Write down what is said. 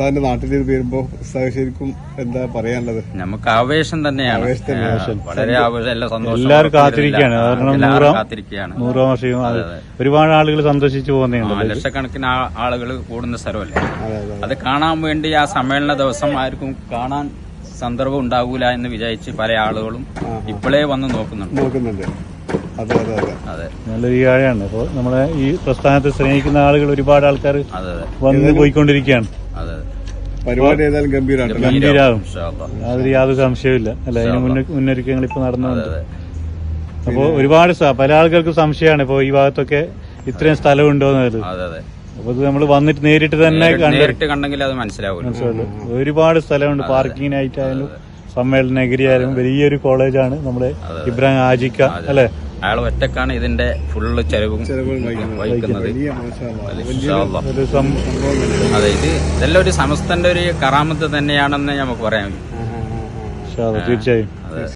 ഉസ്താദിന്റെ നാട്ടിൽ ഇത് വരുമ്പോ ശരിക്കും എന്താ പറയാനുള്ളത്? നമുക്ക് ആവേശം തന്നെയാണ്. വളരെ ആവേശം എല്ലാ സന്തോഷം എല്ലാവരും കാത്തിരിക്കുകയാണ്. കാരണം കാത്തിരിക്കുകയാണ്. നൂറാം വർഷവും ഒരുപാട് ആളുകൾ സന്തോഷിച്ചു പോകുന്നുണ്ട് ലക്ഷക്കണക്കിന് ആളുകൾ കൂടുന്ന സ്ഥലമല്ലേ? അതെ കാണാൻ വേണ്ടി ആ സമ്മേളന ദിവസം ആർക്കും കാണാൻ സന്ദർഭം ഉണ്ടാകൂല എന്ന് വിചാരിച്ച് പല ആളുകളും ഇപ്പോഴേ വന്ന് നോക്കുന്നുണ്ട്. നോക്കുന്നുണ്ട്. അതെ അതെ അതെ. അതെ. നല്ലൊരു കാര്യമാണ് അപ്പോൾ നമ്മളെ ഈ പ്രസ്ഥാനത്തെ സ്നേഹിക്കുന്ന ആളുകൾ ഒരുപാട് ആൾക്കാർ വന്ന് പോയിക്കൊണ്ടിരിക്കുകയാണ്. അതെ. പരിപാടി ഏതായാലും ഗംഭീരമാണ് ഗംഭീരാകും ഇൻഷാ അല്ലാ. അതിൽ യാതൊരു സംശയമില്ല അല്ല അതിന് മുന്ന മുന്നൊരുക്കങ്ങൾ ഇപ്പൊ നടന്നുണ്ട് അപ്പോൾ ഒരുപാട് പല ആളുകൾക്കും സംശയമാണ് ഇപ്പോൾ ഈ ഭാഗത്തൊക്കെ ഇത്രയും സ്ഥലം ഉണ്ടോ എന്നത് അതെ അതെ. അപ്പോൾ ഇത് നമ്മൾ വന്നിട്ട് നേരിട്ട് തന്നെ കണ്ടെങ്കിൽ അത് ഒരുപാട് സ്ഥലമുണ്ട്. പാർക്കിങ്ങിനായിട്ടായാലും സമ്മേളന നഗരിയായാലും വലിയൊരു കോളേജാണ് നമ്മുടെ ഇബ്രാഹിം ആജിക്ക അല്ലെ? അയാൾ ഒറ്റക്കാണ് ഇതിന്റെ ഫുള്ള് ചെലവും വഹിക്കുന്നത്. അതെ ഇത് ഇതെല്ലാം ഒരു സമസ്തന്റെ ഒരു കറാമത്ത് തന്നെയാണെന്ന് നമുക്ക് പറയാം തീർച്ചയായും.